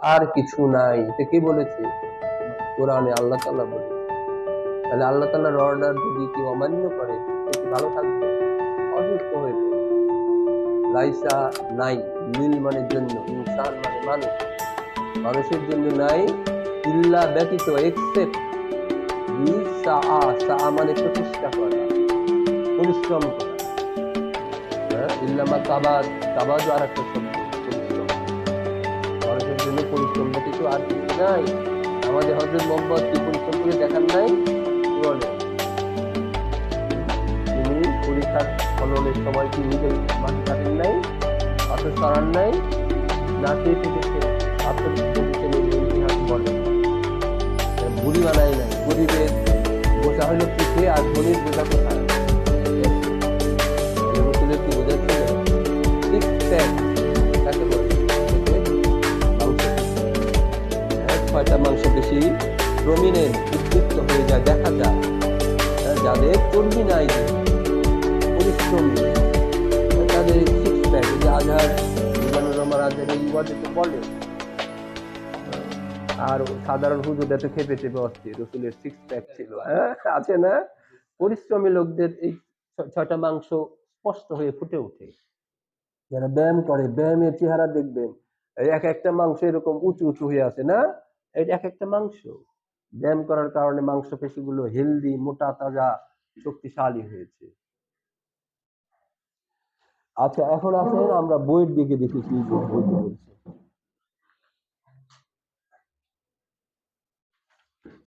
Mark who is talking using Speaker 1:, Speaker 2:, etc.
Speaker 1: আর কিছু নাই। এটা কে বলেছে? কোরআনে আল্লাহ তাআলা বলেছে। তাহলে আল্লাহ তাআলার অর্ডার যদি কেউ অমান্য করে ভালো থাকবে? অসুস্থ হয়ে পড়বে। লাইসা নাই লিল মানে জন্য, ইনসান মানে মানুষ। মানুষের জন্য নাই, ইল্লা ব্যতীত এক্সেপ্ট সা সা মানে প্রতিষ্ঠা করা, পরিশ্রম করা। হ্যাঁ? ইল্লামা কাবাদ কাবাদ আর একটা শব্দ। পরিশ্রম ব্যতীত আর কিছু নাই? আমাদের হজরত মোহাম্মদ কি পরিশ্রম দেখান নাই? তিনি পরীক্ষার ফলনের সময় নিজের নাই? পাথর সরান নাই? না খেয়ে থেকেছে থেকেছে নিজের ইতিহাস বলে। বুড়ি বানায় নাই। গরিবের বোঝা হলো পিঠে আর ধনির বোঝা কোথায়? ছয়টা মাংস বেশি প্রমিনেন্ট উদ্দীপ্ত হয়ে যায়, দেখা যায়। যাদের চর্বি নাই, পরিশ্রমী তাদের সিক্স প্যাক যে আধার জীবাণু রহমান আধার এই ওয়ার্ডে বলে। আর সাধারণ হুজুর এত খেপে চেপে অস্থির, রসুলের সিক্স প্যাক ছিল। হ্যাঁ আছে না? পরিশ্রমী লোকদের এই ছয়টা মাংস স্পষ্ট হয়ে ফুটে ওঠে। যারা ব্যায়াম করে, ব্যায়ামের চেহারা দেখবেন, এক একটা মাংস এরকম উঁচু উঁচু হয়ে আছে না? এটা এক একটা মাংস। ব্যায়াম করার কারণে মাংস পেশিগুলো হেলদি মোটা, তাজা, শক্তিশালী হয়েছে। আচ্ছা এখন আসেন, আমরা বইয়ের দিকে দেখি কি বইতে বলছে।